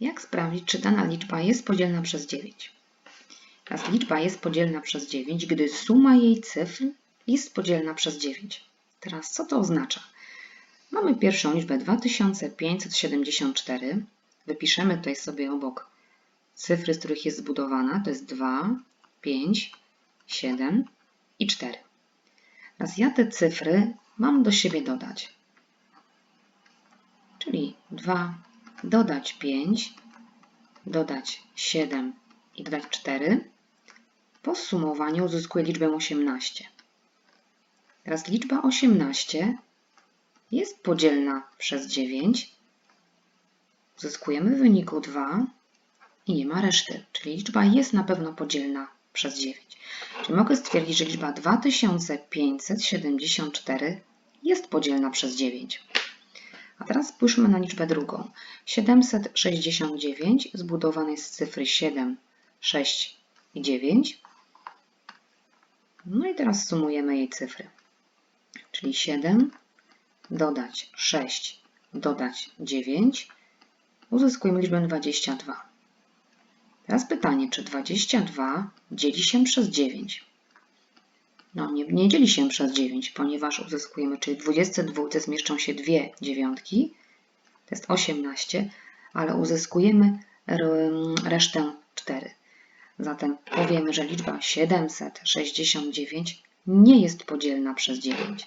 Jak sprawdzić, czy dana liczba jest podzielna przez 9? Teraz liczba jest podzielna przez 9, gdy suma jej cyfr jest podzielna przez 9. Teraz co to oznacza? Mamy pierwszą liczbę 2574. Wypiszemy tutaj sobie obok cyfry, z których jest zbudowana. To jest 2, 5, 7 i 4. Teraz ja te cyfry mam do siebie dodać. Czyli 2, dodać 5, dodać 7 i dodać 4. Po sumowaniu uzyskuję liczbę 18. Teraz liczba 18 jest podzielna przez 9. Uzyskujemy w wyniku 2 i nie ma reszty, czyli liczba jest na pewno podzielna przez 9. Czyli mogę stwierdzić, że liczba 2574 jest podzielna przez 9. A teraz spójrzmy na liczbę drugą. 769 zbudowane jest z cyfry 7, 6 i 9. No i teraz sumujemy jej cyfry. Czyli 7 dodać 6 dodać 9 uzyskujemy liczbę 22. Teraz pytanie, czy 22 dzieli się przez 9? No nie, nie dzieli się przez 9, ponieważ uzyskujemy, czyli w 22 zmieszczą się dwie dziewiątki, to jest 18, ale uzyskujemy resztę 4. Zatem powiemy, że liczba 769 nie jest podzielna przez 9.